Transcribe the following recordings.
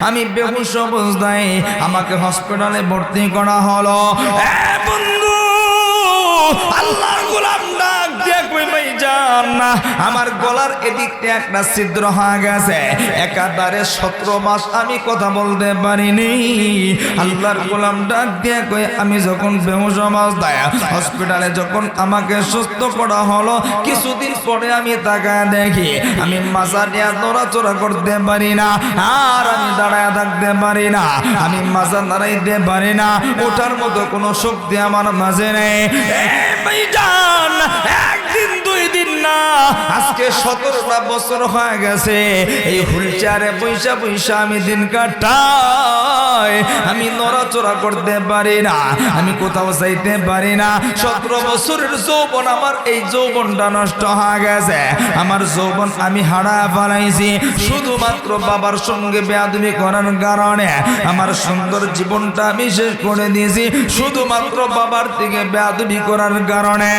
আমি বেহুশ অবস্থায় আমাকে হসপিটালে ভর্তি করা হলো। বন্ধু আমার গলার এদিকটা একটা ছিদ্র হয়ে গেছে। একাধারে সতেরো মাস আমি কথা বলতে পারিনি। আল্লাহর গোলাম ডাক দিয়ে কই আমি যখন বেহুশ অবস্থায় হসপিটালে যখন আমাকে সুস্থ করা হলো, কিছুদিন পরে আমি তাকায় দেখি, আমি মাথা নিয়ে নড়াচড়া করতে পারি না, আর আমি দাঁড়ায় থাকতে পারি না, আমি মাথা দাঁড়াইতে পারি না, ওঠার মতো কোনো শক্তি আমার মাঝে নেই। একদিন, দুই দিন না। আজকে সতেরোটা বছর হয়ে গেছে। এই হুইলচেয়ারে পয়সা পয়সা আমি দিন কাটাই। আমি নড়াচড়া করতে পারি না, আমি কোথাও যাইতে পারি না। সতেরো বছরের যৌবন আমার, এই যৌবনটা নষ্ট হয়ে গেছে। আমার যৌবন আমি হারা ফেলাইছি। শুধুমাত্র বাবার সঙ্গে বেয়াদবি করার কারণে আমার সুন্দর জীবনটা আমি শেষ করে দিয়েছি। শুধুমাত্র বাবার থেকে বেয়াদবি করার কারণে।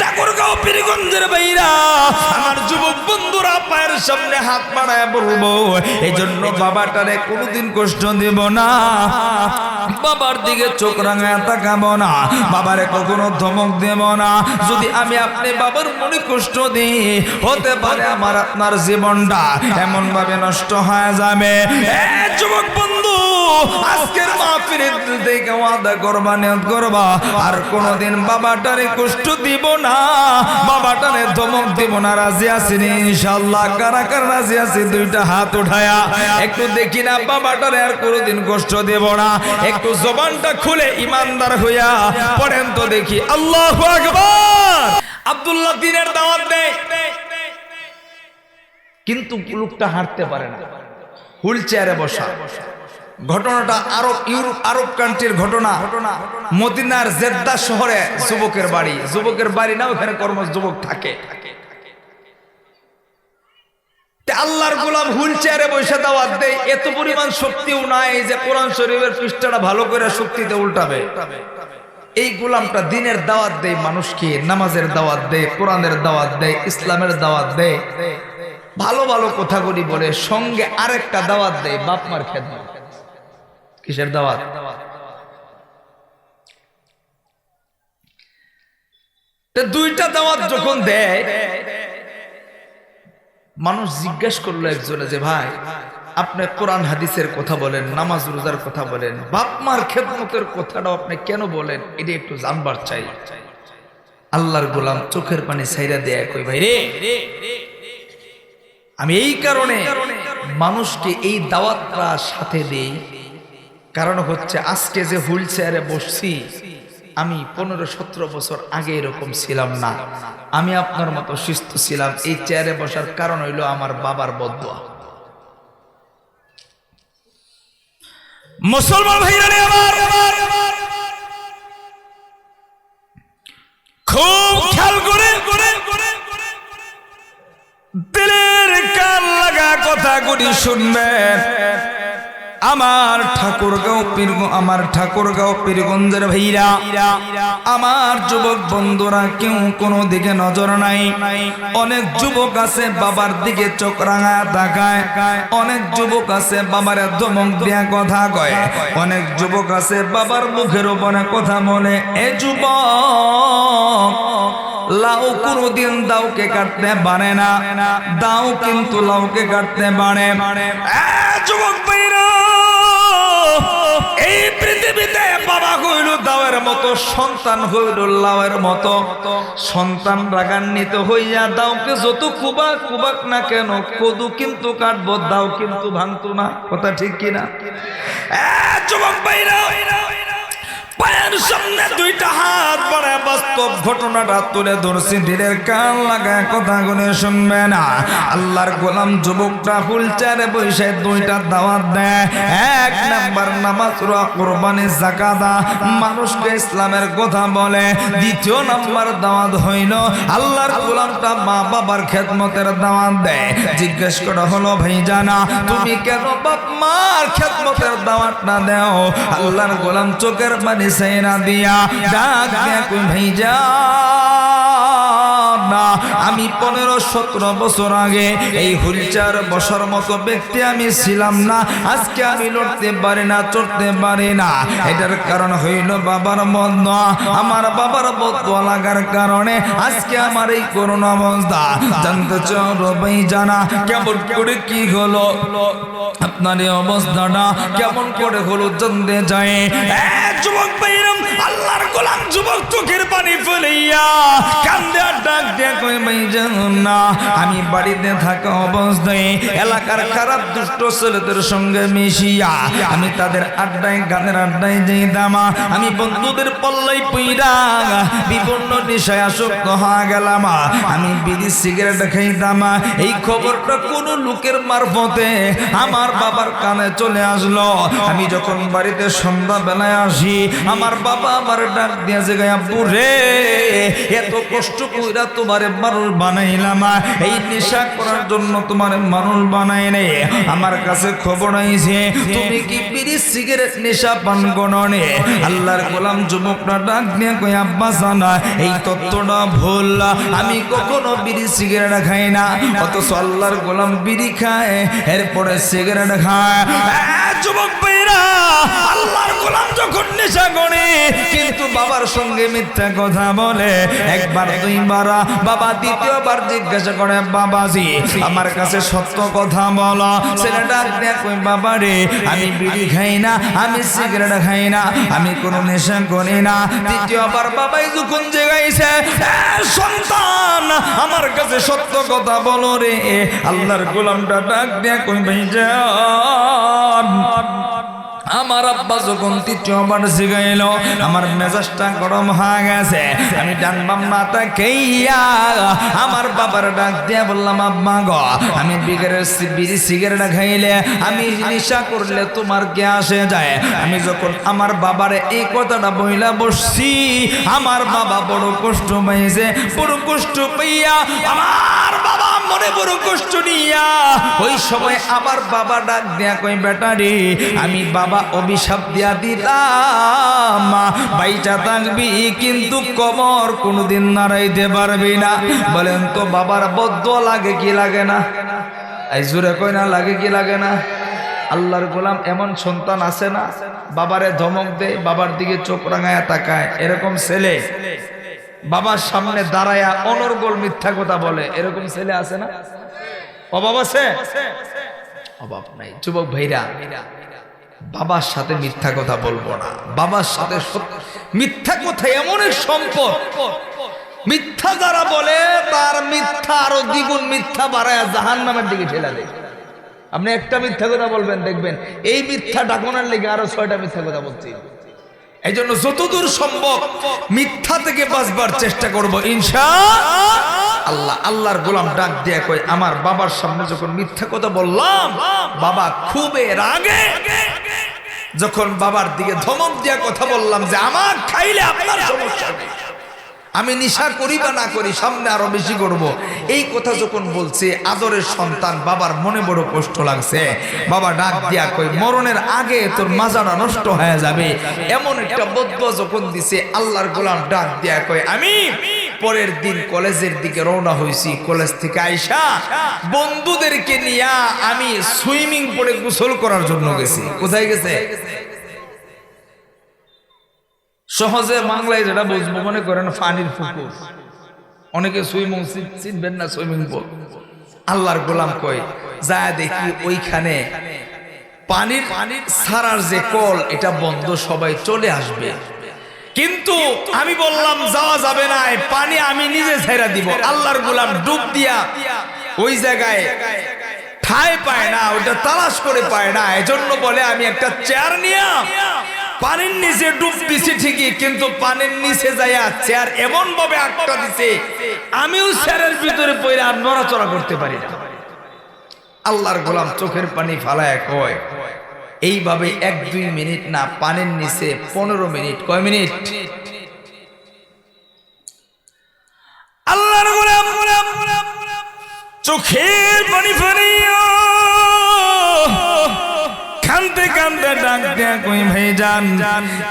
ঠাকুরগাঁও পীরগঞ্জের বাইরা, আমার যুবক বন্ধুরা পায়ের সামনে হাত বাড়ায় বলব এই জন্য বাবাটারে কোনোদিন কষ্ট দেব না। বাবার দিকে চোখ রাঙায় তাকাবো না, বাবারে কখনো ধমক দেব না। যদি আমি আপনি বাবার মনে কষ্ট দিই, হতে পারে আমার আপনার জীবনটা এমন ভাবে নষ্ট হয়ে যাবে। যুবক বন্ধু আজকের মাহফিলের থেকে ওয়াদা করবা নিয়ত করবা। আর কোনোদিন বাবাটারে কষ্ট দিব না। বাবাটারে ধমক দিব না, রাজি আছি ইনশাল্লাহ কারা কারা রাজি আছি, দুইটা হাত উঠায়া। একটু দেখি না, বাবাটারে আর কোনোদিন কষ্ট দেব না। একটু জবানটা খুলে ইমানদার হইয়া পড়েন তো দেখি। আল্লাহ আকবার! আব্দুল্লাহ দিনের দাওয়াত দেয়। কিন্তু লোকটা হাঁটতে পারে না। হুইল চেয়ারে বসা। ঘটনাটা আরব ইউরোপ, আরব কান্ট্রির ঘটনা। মদিনার জেদ্দা শহরে যুবকের বাড়ি। যুবকের বাড়ি না, ওখানে কর্ম যুবক থাকে আল্লাহর গোলাম চেয়ারে বসে দেয়। এত পরিমাণ শক্তিও নাই যে কোরআন শরীফের পৃষ্ঠাটা ভালো করে শক্তিতে উল্টাবে। এই গোলামটা দিনের দাওয়াত দেয়, মানুষকে নামাজের দাওয়াত দেয়, কোরআনের দাওয়াত দেয়, ইসলামের দাওয়াত দেয়। ভালো ভালো কথাগুলি বলে, সঙ্গে আরেকটা দাওয়াত দেয়, বাপ মার খেদমত। কিসের দাওয়াত? দুইটা দাওয়াত যখন দেয়, মানুষ জিজ্ঞেস করল একজনে যে, ভাই, আপনি কোরআন হাদিসের কথা বলেন, নামাজ রোজার কথা বলেন বাপ মার খেদমতের কথাটাও আপনি কেন বলেন? এটা একটু জানবার চাই। আল্লাহর গোলাম চোখের পানি ছাইরা দেয়া কই ভাই রে, আমি এই কারণে মানুষকে এই দাওয়াতটা সাথে দেই কারণ হচ্ছে আজকে যে হুইল চেয়ারে বসছি, আমি পনেরো সতেরো বছর আগে এরকম ছিলাম না। আমি আপনার মতো সুস্থ ছিলাম। এই চেয়ারে বসার কারণ হইল আমার বাবার বদুয়া। মুসলমান ভাইরা খুব খেয়াল করে আমার ঠাকুরগাঁও পীর আমার ঠাকুরগাঁও পীরগঞ্জের ভাইরা, আমার যুবক বন্ধুরা কেউ কোনো দিকে নজর নাই। অনেক যুবক আছে বাবার দিকে চোখ রাঙা তাকায়। অনেক যুবক আছে বাবার ধমক দিয়া কথা কয়। অনেক যুবক আছে বাবার মুখের উপরে কথা বলে, এ যুবক, লাউ কোনদিন দাউকে কাটতে পারে না। দাও কিন্তু লাউকে কাটতে পারে। যুবক ভাইরা! এই পৃথিবীতে বাবা হইল দাওয়ের মতো, সন্তান হইল লাওয়ের মতো। সন্তান রাগান্বিত হইয়া দাওকে যত কুবাক কুবাক না কেন, কদু কিন্তু কাটব, দাও কিন্তু ভাঙতো না। কথা ঠিক কিনা? যুবক ভাইরা পায়ের সামনে দুইটা হাত বাড়ায় বাস্তব ঘটনাটা তুলে ধরছি। দিলের কান লাগায় কথা গুনে শুনবে না। আল্লাহর গোলাম যুবকটা হুলচারে বসে দুইটা দাওয়াত দেয়। এক নাম্বার নামাজ রোয়া, কোরবানি জাকাদা মানুষকে ইসলামের কথা বলে। দ্বিতীয় নাম্বার দাওয়াত হইল, আল্লাহর গোলামটা মা বাবার খেদমতের দাওয়াত দেয়। জিজ্ঞেস করা হলো, ভাই জানা, তুমি কেন বাপ মার খেদমতের দাওয়াত না দাও? আল্লাহর গোলাম চোখের পানি সাইনা দিয়া ডাক যা না আমি পনেরো, সতেরো বছর আগে এই হুইলচার বসার মতো ব্যক্তি আমি ছিলাম না। আজকে আমি লড়তে পারি না, চড়তে পারি না। এটার কারণ হইল বাবার বন্ধ আমার বাবার বদ্ধ লাগার কারণে আজকে আমার এই করোনা অবস্থা। জানতে চাই জানা কেমন করে কি হলো? আপনার এই অবস্থাটা কেমন করে হলো জানতে যায় যুবক আল্লাহর গোলাম যুবক চোখের পানি ফেলাইয়া কান্দে ডাক দিয়ে কই জানুন না, আমি বাড়িতে থাকা অবস্থায় এলাকার খারাপ দুষ্ট ছেলেদের সঙ্গে মিশিয়া আমি তাদের আড্ডায়, গানের আড্ডায় যেতাম আমি বন্ধুদের পল্লাই পুইরা বিপন্ন নেশায় আসক্ত হয়ে গেলাম। আমি বিড়ি, সিগারেট খাইতাম। এই খবরটা কোনো লোকের মারফতে আমার বাবার কানে চলে আসলো। আমি যখন বাড়িতে সন্ধ্যা বেলায় আসি, আমার বাবা আমার দিয়েছে গায়া, বুড়ে, এত কষ্ট কইরা তোমারে মানুষ বানাইলাম এই নেশা করার জন্য তোমার মানুষ বানাই নে। আমার কাছে খবর আইছে, তুমি কি বিড়ি সিগারেট নেশা পান গণনে আল্লাহর গোলাম যুবকরা ডাক দিয়ে কই আব্বা জানা, এই তত্ত্বটা ভুল আমি কখনো বিড়ি সিগারেট খাই না। অথচ আল্লাহর গোলাম বিড়ি খায়, এরপরে সিগারেট খায়। যুবক ভাইরা আল্লাহর গোলাম যখন নেশা করে কিন্তু বাবার সঙ্গে মিথ্যা কথা বলে একবার দুইবার বাবা দ্বিতীয়বার জিজ্ঞাসা করে বাবাজি আমার কাছে সত্য কথা বলো। ছেলেটা দেখো বাবা রে আমি বিড়ি খাই না আমি সিগারেট খাই না আমি কোনো নেশা করি না। দ্বিতীয়বার বাবাই যখন জেগাইছে "এ, সন্তান আমার কাছে সত্য কথা বলো রে। আল্লাহর গোলামটা ডাক কই ভাই যান আমার আব্বা যখন তৃতীয়বার জিগাইল, আমার মেজাজটা গরম হয়ে গেছে। আমি ডান বাম মাথা খেইয়া আমার বাবার ডাক দিয়া বললাম, আব্বা গো, আমি বিগারের বিড়ি সিগারেট খাইলে আমি নেশা করলে তোমার কে আসে যায়। আমি যখন আমার বাবারে এই কথাটা বইলা বসছি, আমার বাবা বড় কষ্ট পাইছে, বড় কষ্ট পাইয়া আমার বাবা মনে বড় কষ্ট নিয়া। ওই সময় আমার বাবা ডাক দেয়া কই বেটারি আমি বাবা অভিশাপ দিয়া দিতাম বাইচা থাকবি, কিন্তু কমর কোনোদিন নাড়াইতে পারবি না। বলেন, তো বাবার বদ্ধ লাগে কি লাগে না? এই জুড়ে কই না, লাগে কি লাগে না? আল্লাহর গোলাম এমন সন্তান আছে না, বাবারে ধমক দেয় বাবার দিকে চোখ রাঙায় তাকায়। এরকম ছেলে। বাবার সামনে দাঁড়ায়া অনর্গল মিথ্যা কথা বলে। এরকম ছেলে আছে না? অভাব আছে? অভাব নাই। যুবক ভাইরা, বাবার সাথে মিথ্যা কথা বলব না। বাবার সাথে মিথ্যা কথা এমন এক সম্পদ। মিথ্যা যারা বলে, তার মিথ্যা আরও দ্বিগুণ মিথ্যা বাড়ায় জাহান নামের দিকে ঠেলা দেয়। আপনি একটা মিথ্যা কথা বলবেন, দেখবেন, এই মিথ্যা ডাকনার লেগে আরও ছয়টা মিথ্যা কথা বলছি। এই জন্য যতদূর সম্ভব মিথ্যা থেকে বাঁচবার চেষ্টা করব, ইনশা আল্লাহ। আল্লাহর গোলাম ডাক দিয়ে কই আমার বাবার সামনে যখন মিথ্যা কথা বললাম, বাবা খুবই রাগে। যখন বাবার দিকে ধমক দিয়া কথা বললাম যে আমার খাইলে আপনার সমস্যা নেই। আমি নিশা করি বা না করি, সামনে আরও বেশি করব। এই কথা যখন বলছে, আদরের সন্তান, বাবার মনে বড় কষ্ট লাগছে। বাবা ডাক দিয়া কই মরণের আগে তোর মাজাটা নষ্ট হয়ে যাবে। এমন একটা বদ্ধ যখন দিছে, আল্লাহর গোলাম ডাক দিয়া কই আমি পরের দিন কলেজের দিকে রওনা হয়েছি কলেজ থেকে আইসা বন্ধুদেরকে নিয়ে আমি সুইমিং পড়ে গোসল করার জন্য গেছি। কোথায় গেছে? সহজে বাংলায় যেটা বুঝব, মনে করেন পানির পুকুর অনেকে সুইমিং চিনবেন না সুইমিং পুল। আল্লাহর গোলাম কয়, যা দেখি ওইখানে পানির পানির সারার যে কল, এটা বন্ধ, সবাই চলে আসবে। কিন্তু আমি বললাম, যাওয়া যাবে না পানি আমি নিজে ছেড়ে দিব। আল্লাহর গোলাম ডুব দিয়া ওই জায়গায় ঠায় পায় না ওটা তালাশ করে পায় না। এজন্য বলে, আমি একটা চেয়ার নিয়ে পানির নিচে ডুব দিছি ঠিকই, কিন্তু পানির নিচে যাইয়া চেয়ার এমন ভাবে আটকা দিছে, আমিও চেয়ারের ভিতরে পড়ে আর নড়াচড়া করতে পারি না। আল্লাহর গোলাম চোখের পানি ফালায় কয়, এইভাবে এক দুই মিনিট না, পানির নিচে পনেরো মিনিট, কয় মিনিট? আল্লাহর গোলাম, চোখের পানি ফালিয়া কান্দে কানতে ডাক দেয়া কই ভাই যান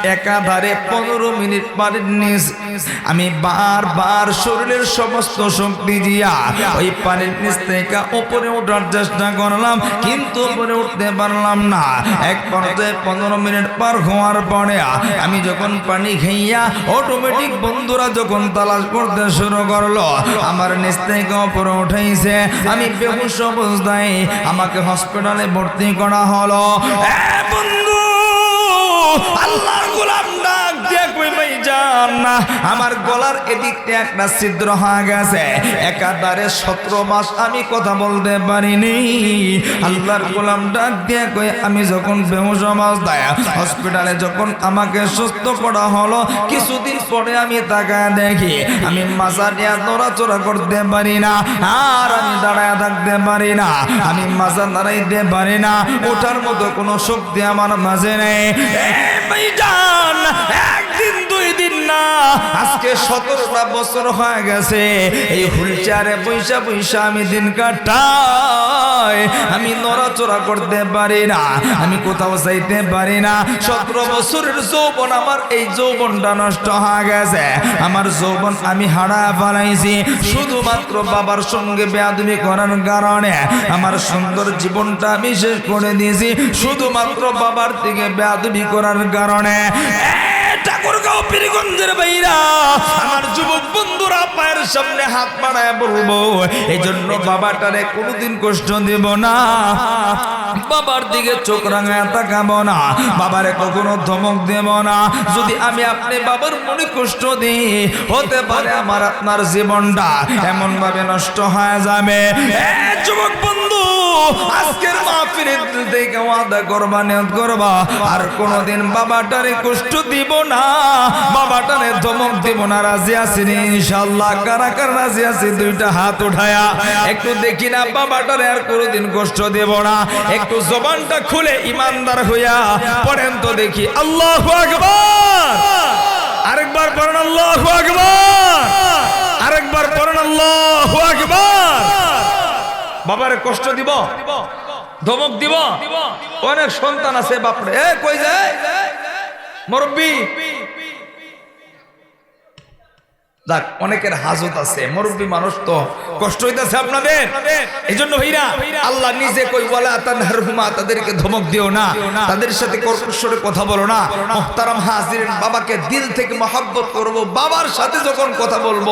একাধারে পনেরো মিনিট পানির নিচ আমি বারবার শরীরের সমস্ত শক্তি দিয়া ওই পানির নিচ থেকে উপরে ওঠার চেষ্টা করলাম, কিন্তু উপরে উঠতে পারলাম না। এক পর্যায়ে পনেরো মিনিট পার হওয়ার পরে আমি যখন পানি খাইয়া অটোমেটিক বন্ধুরা যখন তালাশ করতে শুরু করল, আমার নিচ থেকে উপরে উঠাইছে আমি বেহুশ অবস্থায় আমাকে হসপিটালে ভর্তি করা হলো। বন্ধু আল্লাহর না। আমার গলার এদিকটা একটা ছিদ্র হয়ে গেছে। একাধারে সতেরো মাস আমি কথা বলতে পারিনি। আল্লাহর গোলাম ডাক দিয়ে কই আমি যখন বেহুশ অবস্থায় হসপিটালে যখন আমাকে সুস্থ করা হলো, কিছুদিন পরে আমি তাকায় দেখি, আমি মাথা নিয়ে নড়াচড়া করতে পারি না, আর আমি দাঁড়ায় থাকতে পারি না, আমি মাথা দাঁড়াইতে পারি না, ওঠার মতো কোনো শক্তি আমার মাঝে নেই। দুই দিন না। আজকে সতেরোটা বছর হয়ে গেছে। এই হুইলচেয়ারে পয়সা পয়সা আমি দিন কাটাই। আমি নড়াচড়া করতে পারি না, আমি কোথাও যাইতে পারি না। সতেরো বছরের যৌবন আমার, এই যৌবনটা নষ্ট হয়ে গেছে। আমার যৌবন আমি হারা পালাইছি শুধুমাত্র বাবার সঙ্গে বেয়াদবি করার কারণে আমার সুন্দর জীবনটা আমি শেষ করে দিয়েছি। শুধুমাত্র বাবার থেকে বেয়াদবি করার কারণে। ঠাকুরগাঁও পীরগঞ্জের বাইরা, আমার যুবক বন্ধুরা পায়ের সামনে হাত বাড়ায় বলব এই জন্য বাবাটারে কোনোদিন কষ্ট দেব না। বাবার দিকে চোখ রাঙায় তাকাবো না, বাবারে কখনো ধমক দেব না। যদি আমি আপনি বাবার মনে কষ্ট দিই, হতে পারে আমার আপনার জীবনটা এমন ভাবে নষ্ট হয়ে যাবে। যুবক বন্ধু আজকের মাহফিলের থেকে ওয়াদা করবা, নিয়ত করবা। আর কোনোদিন বাবাটারে কষ্ট দিব না। বাবাটারে ধমক দিব না, রাজি আছি ইনশাল্লাহ কারা কারা রাজি আছি? দুইটা হাত উঠায়া। একটু দেখি না, বাবাটারে আর কোনোদিন কষ্ট দেব না। একটু জবানটা খুলে ইমানদার হইয়া পড়েন তো দেখি। আল্লাহ আকবার! আরেকবার পড়েন, আল্লাহ আকবার! আরেকবার পড়েন, আল্লাহ আকবার! বাবারে কষ্ট দিব? ধমক দিব? অনেক সন্তান আছে, বাপরে। এ, কই যায়? মুরব্বী। যাক, অনেকের হাজত আছে। মুরব্বী মানুষ তো কষ্ট হইতাছে আপনাদের। এই জন্য ভাইরা আল্লাহ নিজে কই বলে তানহারহুমা তাদেরকে ধমক দিও না। তাদের সাথে কর্কশ্বরে কথা বলো না। মুহতারাম হাজিরিন বাবাকে দিল থেকে মহাব্বত করব, বাবার সাথে যখন কথা বলব।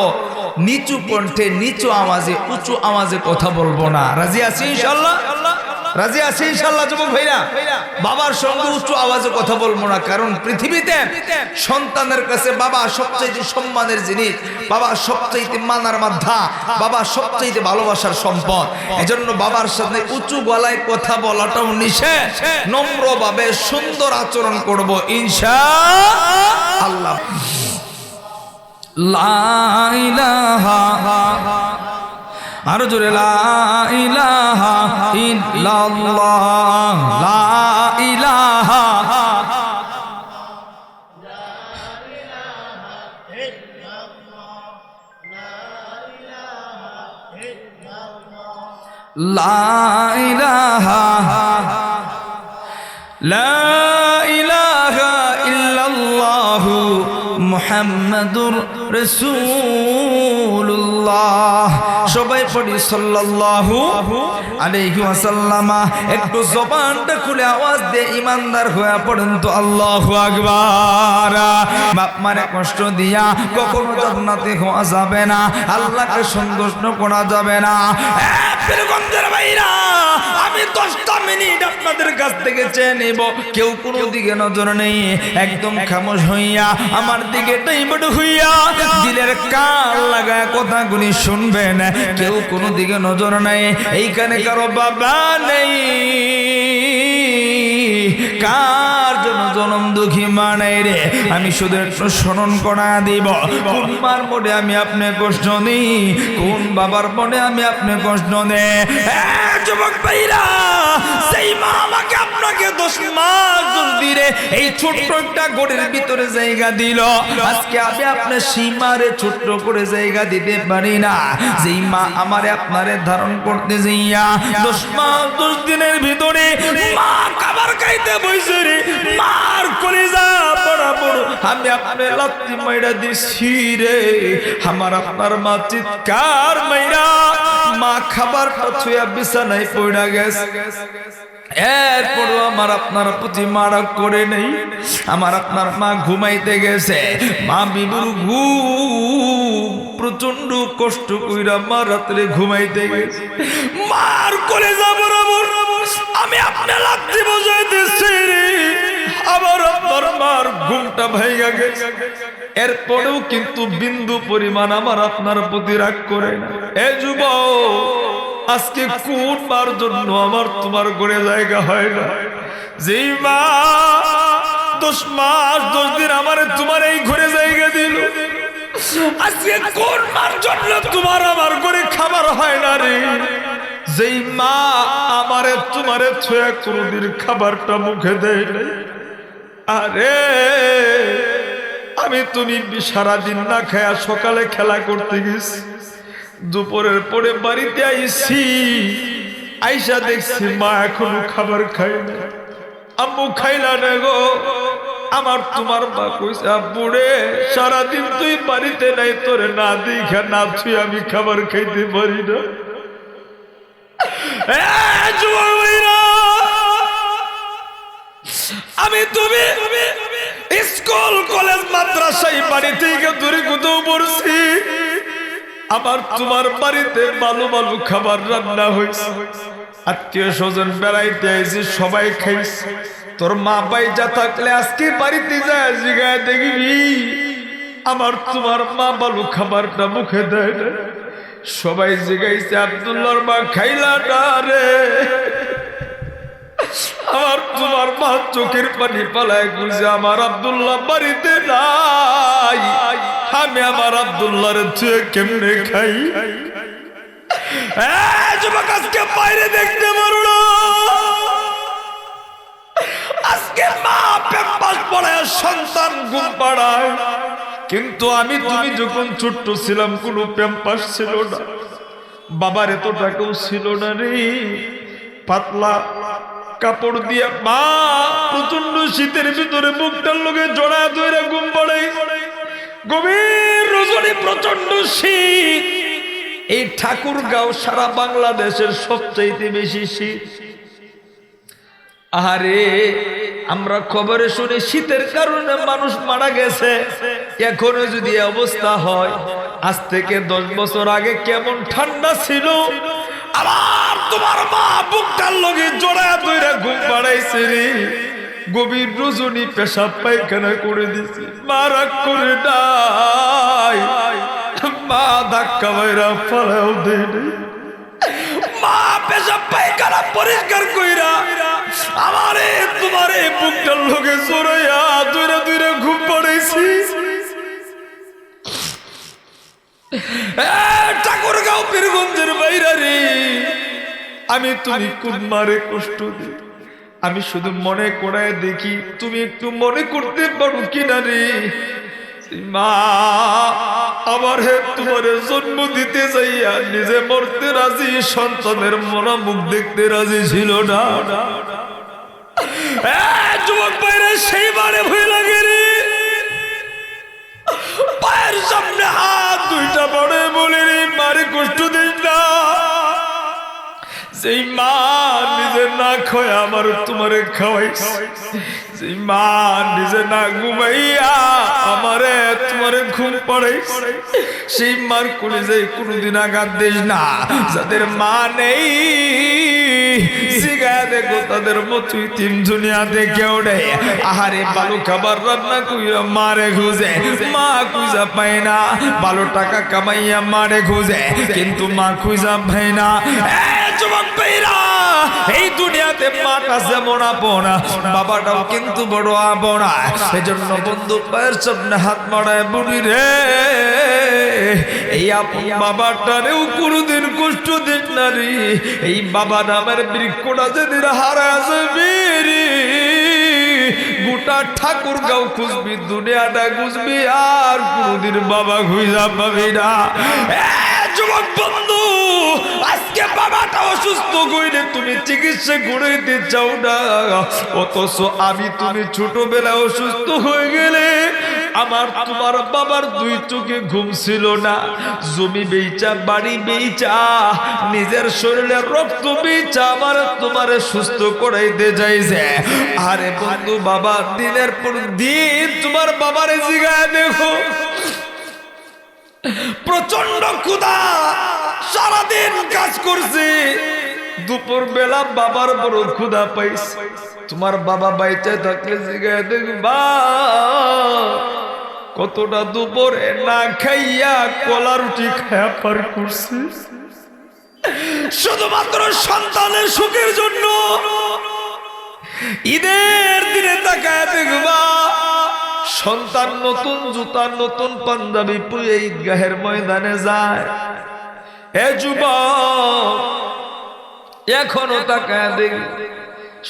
নিচু কণ্ঠে, নিচু আওয়াজে, উঁচু আওয়াজে কথা বলব না। রাজি আছি ইনশাআল্লাহ? রাজি আছি ইনশাল্লাহ যুবক ভাইরা? বাবার সঙ্গে উচ্চ আওয়াজে কথা বলব না, কারণ পৃথিবীতে সন্তানের কাছে বাবা সবচাইতে সম্মানের জিনিস, বাবা সবচাইতে মানার মাধ্যা বাবা সবচাইতে ভালোবাসার সম্পদ। এজন্য বাবার সাথে উঁচু গলায় কথা বলাটাও নিষেধ। নম্রভাবে সুন্দর আচরণ করব ইনশা আল্লাহ। লা ইলাহা আরো জোরে লা ইলাহা ইল্লাল্লাহ লা ইলাহা লা ইলাহা লা ইলাহা ইল্লাল্লাহু মুহাম্মাদুর সবাই পড়ি সাল্লাল্লাহু আলাইহি ওয়াসাল্লামা। খুলে আওয়াজ দিয়ে ইমানদার হয়ে পড়েন তো আল্লাহু বাপ মারে কষ্ট দিয়া কখনো জান্নাতে হওয়া যাবে না, আল্লাহকে সন্তুষ্ট করা যাবে না। ভাইরা, আমি দশটা মিনিট আপনাদের কাছ থেকে চেয়ে নেব। কেউ কোনো দিকে নজর নেই, একদম খামোশ হইয়া আমার দিকে টাইমড হইয়া দিলের কান লাগায় কথাগুলি শুনবেন। কেউ কোনো দিকে নজর নেই, এইখানে কারও বাবা নেই। কার জন্য জনম দুঃখী মানাই রে? আমি শুধু একটু স্মরণ করা দিব। কোন মার মনে আমি আপনি কষ্ট দিই? কোন বাবার মনে আমি আপনি কষ্ট দে যুবক ভাইরা, সেই মা আমাকে আপনাকে দশ মাস দোষ দিলে এই ছোট্ট একটা গোড়ের ভিতরে জায়গা দিল। আজকে আমি আপনার সীমারে ছোট্ট করে জায়গা দিতে পারি না। যেই মা আমারে আপনারে ধারণ করতে যাইয়া দশ মাস দশ দিনের ভিতরে মা খাবার খাইতে বইছে রে, মার কলিজা বড় রে। আমার আপনার মা মা খাবার গেছে। আমার আপনার প্রতি মারা করে নেই। আমার আপনার মা ঘুমাইতে গেছে। মা বিবুর ঘুম প্রচণ্ড কষ্ট কইরা মা রাত্রে ঘুমাইতে গেছে। মার করে যাব আমি আপনার লাগতে বোঝাইতেছি রে। আবার আপনার মার ঘুমটা ভাইগা গেছে। এরপরেও কিন্তু বিন্দু পরিমাণ আমার আপনার প্রতি রাগ করে এ যুব আজকে কোন বার জন্য আমার তোমার ঘরে জায়গা হয় না? যে মা দশ মাস, দশ দিন আমার তোমার এই ঘরে জায়গা দিল। আজকে কোন মার জন্য তোমার আমার ঘরে খাবার হয় না রে? যেই মা আমারে তোমারে ছয়া কোনদিন খাবারটা মুখে দেয় আরে, আমি তুমি সারাদিন না খায়া সকালে খেলা করতে গেছি। দুপুরের পরে বাড়িতে আইছি, আইসা দেখছি মা এখনও খাবার খাই না। আম্মু খাইলা না গো, আমার তোমার মা কইছে বুড়ে সারাদিন তুই বাড়িতে নাই, তোরে না দেখা না ছুঁয়ে আমি খাবার খাইতে পারি না। আমি তুমি স্কুল, কলেজ, মাদ্রাসায় বাড়ি থেকে দূরে কোথাও পড়ছি। আমার তোমার বাড়িতে ভালো ভালো খাবার রান্না হয়েছে। আত্মীয় স্বজন বেড়াইতে আইছি, সবাই খাইছে। তোর মা বাই যা থাকলে আজকে বাড়িতে যায়, জিগায় দেখবি। আমার তোমার মা ভালো খাবারটা মুখে দেয় সবাই জিগাইছে, আব্দুল্লাহর মা খাইলা না রে। আমার তোমার মা চোখের পানি পালায় গুলছে আমার আব্দুল্লাহ বাড়িতে নাই। আমি আমার আব্দুল্লাহর ছুঁয়ে কেমনে খাই? বাইরে দেখতে পারো না আজকে মা পেম্পাস সন্তান কিন্তু আমি, তুমি যখন ছোট্ট ছিলাম, কোনো প্যাম্পাস ছিল না। বাবার এত টাকাও ছিল না রে। পাতলা কাপড় দিয়ে মা প্রচণ্ড শীতের ভিতরে মুখটার লোকে জড়া ধরে ঘুম পড়ে গভীর রজনী প্রচণ্ড শীত। এই ঠাকুর গাঁও সারা বাংলাদেশের সবচাইতে বেশি শীত। আরে আমরা খবরে শুনি শীতের কারণে মানুষ মারা গেছে। এখনও যদি অবস্থা হয়, আজ থেকে দশ বছর আগে কেমন ঠান্ডা ছিল? আবার তোমার মা বুকটার লগে জোড়া দইরা ঘুম পাড়াইছে রে। গভীর রজনী পেশাব পায়খানা করে দিছে। মা রাগ করে নাই। মা ধাক্কা বাইরা ফলাও দেয় মা পেশাব পায়খানা পরিষ্কার কইরা আমারে তোমারে বুকটার লোকে সরাইয়া দুইরা দুইরা ঘুম পড়েছি ঠাকুর গাঁও পীরগঞ্জের বাইরে রে। আমি তুমি কোন মারে কষ্ট দি? আমি শুধু মনে করায় দেখি, তুমি একটু মনে করতে পারো কিনা রে। মা, আমার হে তোমার জন্ম দিতে যাইয়া নিজে মরতে রাজি, সন্তানের মরা মুখ দেখতে রাজি ছিল না। যুবক বাইরে সেইবারে ভয় লাগে রে। পায়ের সামনে হাত দুইটা পড়ে বলে রে, মারে কষ্ট দিস না। সেই মা নিজে না খয় আমার তোমারে খাওয়াইস সেই মা নিজে না ঘুমাইয়া আমারে তোমারে ঘুম পড়াইস সেই মার কোলে যাই কোনোদিন আঘাত দিস না। যাদের মা নেই তাদের আহারে রান্না কইরা মারে মা টাকা কামাইয়া মারে কিন্তু মা এই দুনিয়াতে বাবাটাও কিন্তু বড় আপনা। এজন্য বন্ধু পায়ের সামনে হাত মারায় বুড়ি রে। এই আপন বাবাটারেও কোনোদিন কষ্ট দিন না রে। এই বাবা নামের বৃক্ষটা যেদিন হারা গোটা ঠাকুর গাও খুঁজবি, দুনিয়াটা খুঁজবি, আর কোনোদিন বাবা খুঁজা পাবি না। বন্ধু বাবাটা অসুস্থ তুমি চিকিৎসা করাইতে চাও না। অথচ আমি তুমি ছোটবেলায় অসুস্থ হয়ে গেলে আমার তোমার বাবার দুই চোখে ঘুম ছিল না। জমি বেচা বাড়ি বেচা নিজের শরীরে রক্ত বেচা আমার তোমার সুস্থ করাইতে যাইছে আরে বন্ধু বাবা, দিনের পর দিন তোমার বাবার জিগায় দেখো। প্রচণ্ড ক্ষুধা, সারাদিন কাজ করছে। দুপুর বেলা বাবার বড় ক্ষুধা পাইস তোমার বাবা বাইচে থাকলে জিগায় দেখবা কতটা দুপুরে না খাইয়া কলা রুটি খায়া পার করছে? শুধুমাত্র সন্তানের সুখের জন্য ঈদের দিনে তাকায় দেখবা সন্তান নতুন, জুতা নতুন, পাঞ্জাবি পুয়ে ঈদগাহের ময়দানে যায়। এ যুবক এখনও তাকায় দেখ,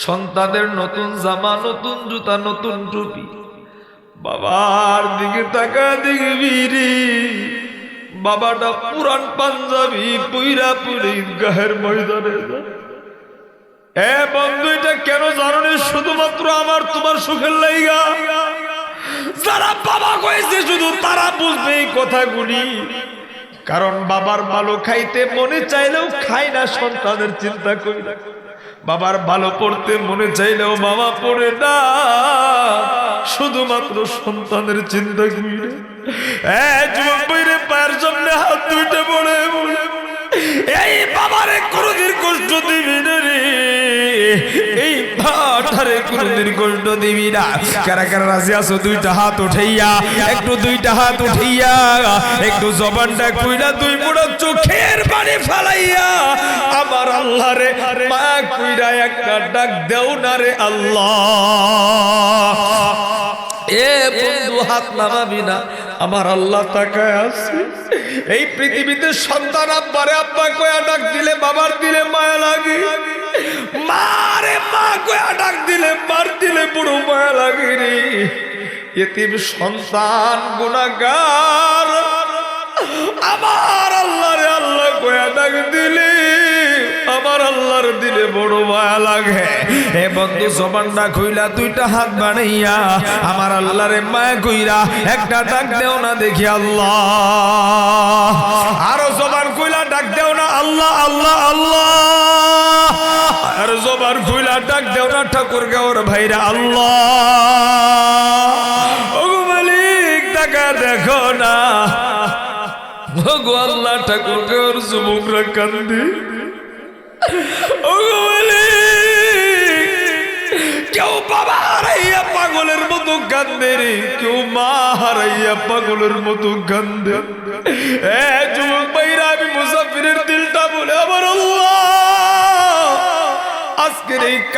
সন্তানের নতুন জামা, নতুন জুতা, নতুন টুপি। বাবার দিকে তাকায় দেখবি রে, বাবাটা পুরান পাঞ্জাবি, পুইরা পুরি গাহের ময়দানে এ বন্ধু, এটা কেন জানো? শুধুমাত্র আমার তোমার সুখের লাইগা। যারা বাবা কয়েছে শুধু তারা বুঝবে এই কথাগুলি। কারণ বাবার ভালো খাইতে মনে চাইলেও খাই না সন্তানের চিন্তা করি। বাবার ভালো পড়তে মনে চাইলেও বাবা পড়ে না। শুধুমাত্র সন্তানের চিন্তা করি পায়ের সামনে হাত দুইটা পড়ে এই বাবারে কোনদিন কষ্ট দিবি কোনদিন কষ্ট দিবি না কারা কারা রাজি আছো, দুইটা হাত উঠাইয়া, একটু দুইটা হাত উঠাইয়া, একটু জবানটা কইরা দুই মুড়ো চোখের পানি ফালাইয়া, আমার আল্লাহ রে, মা কইরা একটা ডাক দেও না রে আল্লাহ। এ বন্ধু, হাত নামাবি না। আমার আল্লাহ তাকায় আছে। এই পৃথিবীতে সন্তান আব্বারে আব্বা কয়া ডাক দিলে বাবার দিলে মায়া লাগে। মারে মা কয়া ডাক দিলে মার দিলে বুড়ো মায়া লাগে রে। এতিম সন্তান গুণাগার আমার আল্লাহ রে আল্লাহ কয়া ডাক দিলে আমার দিলে বড় মায়া লাগে। এ বন্ধু, জবানটা খুইলা, দুইটা হাত বানাইয়া আমার আল্লাহরে মায়া কইরা একটা ডাক দেও না দেখি আল্লাহ। আরও জবান খুইলা, ডাক দেও না আল্লাহ আল্লাহ আল্লাহ। আর জবান খুইলা, ডাক দেও না ঠাকুর গাওর ভাইরা আল্লাহ। মালিক টাকা দেখো না। ওগো আল্লাহ, ঠাকুর গাওর যুবকরা কান্দি। কেউ বাবা হারাইয়া পাগলের মতো কান্দে রে, কেউ মা হারাইয়া পাগলের মতো কান্দে যুবক ভাইরা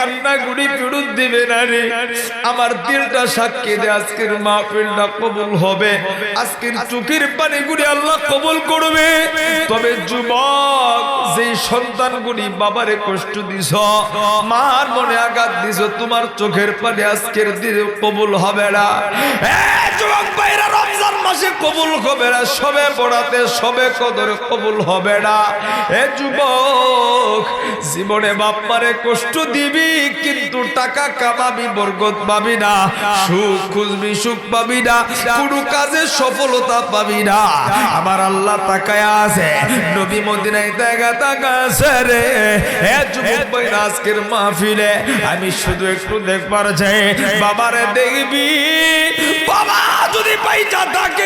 আজকের এই কান্না গুড়ি ফেরত দিবে না রে। আমার দিলটা সাক্ষী দে, আজকের মাহফিলটা কবুল হবে। আজকের চোখের পানি গুড়ি আল্লাহ কবুল করবে। তবে যুবক যে সন্তানগুলি বাবারে কষ্ট দিছ, মার মনে আঘাত দিছ, তোমার চোখের পানি আজকের দিনে কবুল হবে না। যুবক রমজান কবুল হবে না, সবে পড়াতে সবে কদরে কবুল হবে না। এ যুবক, জীবনে বাপ্পারে কষ্ট দিবি, কিন্তু টাকা কামাবি, বরকত পাবি না, সুখ খুঁজবি, সুখ পাবি না, কোনো কাজে সফলতা পাবি না। আমার আল্লাহ তাকায় আছে, নবী মদিনায় দেখা তাকায় আছে রে। এ যুবক ভাই আজকের মাহফিলে, আমি শুধু একটু দেখবার চাই, বাবারে দেখবি, বাবা যদি পাইচা থাকে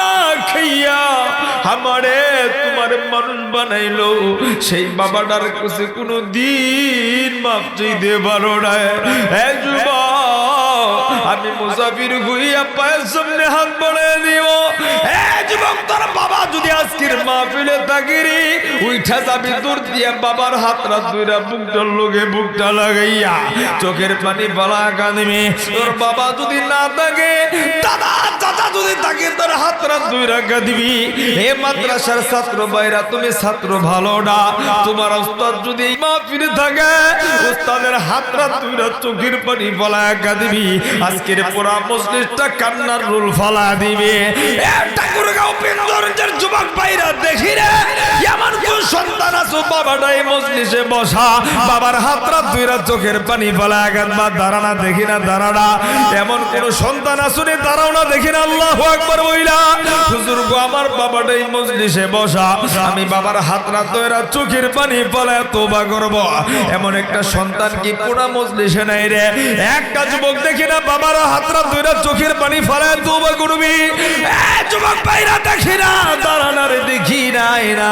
না খাইয়া আমারে তোমার মানুষ বানাইলো। সেই বাবাটার কাছে কোনো দিন মাপ চাইতে পারো না। এ যুবক, আমি মুসাফির হইয়া পায়ের সামনে হাত বাড়াই দিব। যুবক তোর বাবা যদি আজকের মাহফিলে তাকিরি উইঠা যাবি দূর দিয়ে বাবার হাতরা দুইরা লোকে বুকটা লাগাইয়া চোখের পানি বলা কাঁদবে তোর বাবা যদি না থাকে, দাদা, চাচা যদি থাকে, তোর হাতরা দুইরা কাঁদবি হে মাদ্রাসার ছাত্র বাইরা তুমি ছাত্র ভালো না। তোমার উস্তাদ যদি মাহফিলে থাকে উস্তাদের হাতরা দুইরা চোখের পানি বলা কাঁদবি আজকের পুরা মসজিদটা কান্নার রুল ফালা দিবে। এ মজলিসে বসা। বাবার হাতরা দুইরা চোখের পানি ফেলা দেখি না দাঁড়ানা এমন কোন সন্তান আসুনি দাঁড়াও দেখি না, আল্লাহ হাতরা দুইরা চোখের পানি ফেলা তোবা করব। এমন একটা সন্তান কি পুরা মজলিসে নাই রে? একটা যুবক দেখি না, বাবার হাতরা দুইরা চোখের পানি ফেলা তোবা করবি। যুবক ভাইরা দেখি না দাঁড়ানা রে, দেখি নাই না।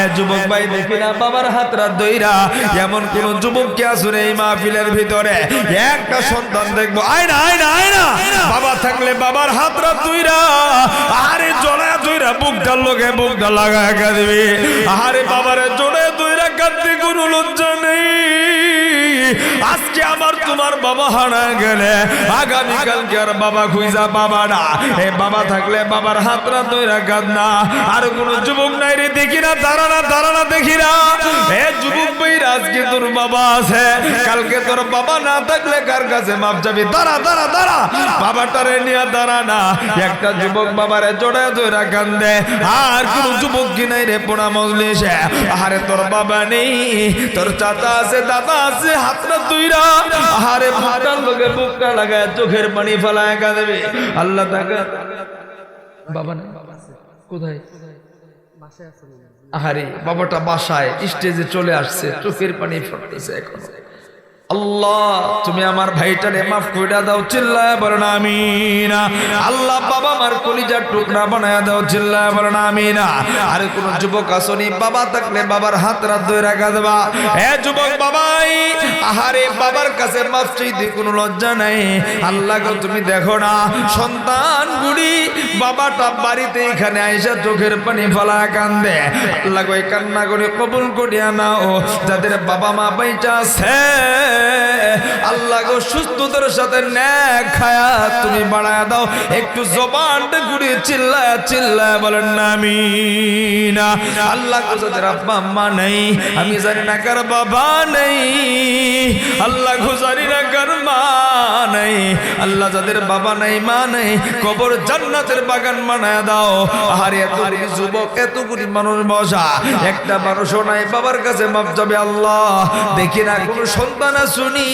এ যুবক ভাই দেখি না বাবার হাতরা দইরা এমন কোন যুবককে আসুন এই মাহফিলের ভিতরে? একটা সন্তান দেখব। আয় না আয় না আয় না বাবা থাকলে বাবার হাতরা দুইরা আরে জলে দুইরা বুকটার লোকে বুকটা লাগা দিবি। আরে বাবারে জলে দুইরা কাঁদতে কোনো লজ্জা নেই। আজকে আমার তোমার বাবা হারা গেলে। আগামীকালকে আর বাবা খুঁজা বাবা না। এ বাবা থাকলে বাবার হাতরা দইরা কাঁদনা আর কোন যুবক নাই রে, দেখি না দাঁড়ানা দাঁড়ানা দেখি না। এ যুবক বইরা, আজকে তোর বাবা আছে। কালকে তোর বাবা না থাকলে কার কাছে মাপ যাবি? দাঁড়া দাঁড়া দাঁড়া। বাবাটারে নিয়ে দাঁড়া না। একটা যুবক বাবারে জোড়া দইরা কান্দে। আর কোন যুবক কি নাই রে, পোড়া মজলিসে। আরে তোর বাবা নেই। তোর চাচা আছে, দাদা আছে চোখের পানি আল্লাহ কোথায়? বাবাটা বাসায় স্টেজে চলে আসছে চোখের পানি ফটতেছে এখন। আল্লাহ, তুমি আমার ভাইটারে মাফ কইরা দাও, চিল্লায় বলেন আমিনা। আল্লাহ বাবা আমার কলিজার টুকরা বানায় দাও, চিল্লায় বলেন আমিনা। আরে কোন যুবক আসনি, বাবা থাকলে বাবার হাত রাত ধরে রাখা দেবা। এ যুবক বাবাই, আহারে, বাবার কাছে মাফ চাইতে কোনো লজ্জা নাই। আল্লাহ গো, তুমি দেখো না, সন্তান গুড়ি বাবাটা বাড়িতে এখানে আইসা চোখের পানি ফেলা কান্দে। আল্লাহ গো কান্না করে কবুল করিয়া নাও। যাদের বাবা মা বাইচা আছে আল্লাহ গো, সুস্থতার সাথে ন্যাক খায়া তুমি বাড়ায় দাও। একটু জবানটা ঘুরিয়ে চিল্লায় চিল্লায় বলেন না আমি না আল্লাহ গো যাদের আব্বা আম্মা নেই, আমি জানি না কার বাবা নেই। আল্লাহ গো, জানি না কার মা নেই। আল্লাহ যাদের বাবা নাই, মা নেই, কবর জান্নাতের বাগান বানায় দাও। আহারে এত যুবক এত কোটি মানুষ বসা একটা মানুষও নাই, বাবার কাছে মাপ যাবে আল্লাহ। দেখি না কোনো সন্তান শুনি।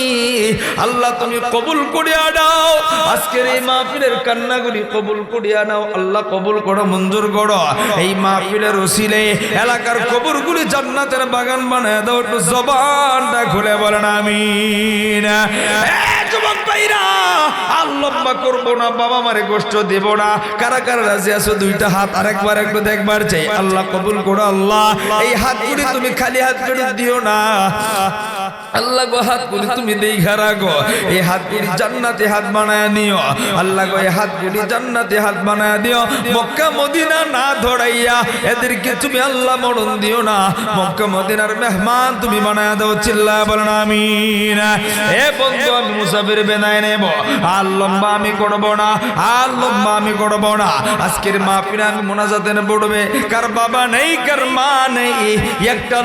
আল্লাহ, তুমি কবুল করিয়া দাও আজকের এই মাহফিলের কান্নাগুলি কবুল করিয়া নাও। আল্লাহ, কবুল করো, মঞ্জুর করো। এই মাহফিলের ওসিলে এলাকার কবরগুলি জান্নাতের বাগান বানায় দাও। একটু জবানটা খুলে বলেন আমি যুবক ভাইরা, আর করব না, বাবা মারে কষ্ট দেব না। কারা কারা রাজি আছো? দুইটা হাত, আরেকবার একটু দেখবার চাই। আল্লাহ কবুল করো, আল্লাহ। এই হাতগুলি তুমি খালি হাত দিও না। আল্লাহ গো, হাতগুলি তুমি দেখা রাখো। এই হাতগুলি জান্নাতে হাত বানায় নিও। আল্লাহ গো, এই হাতগুলি জান্নাতে হাত বানায় দিও। মক্কা, মদিনা না ধরাইয়া এদেরকে তুমি আল্লাহ মরণ দিও না। মক্কা, মদিনার মেহমান তুমি বানায় দাও চিল্লা বলেন, আমিন। এ বন্ধু, আমি মুসাফির বেনায় নেব। আর লম্বা আমি করব না, আর লম্বা আমি করব না। আজকের মাহফিলে আমি মোনাজাতে পড়বে কার বাবা নেই, কার মা নেই, একটা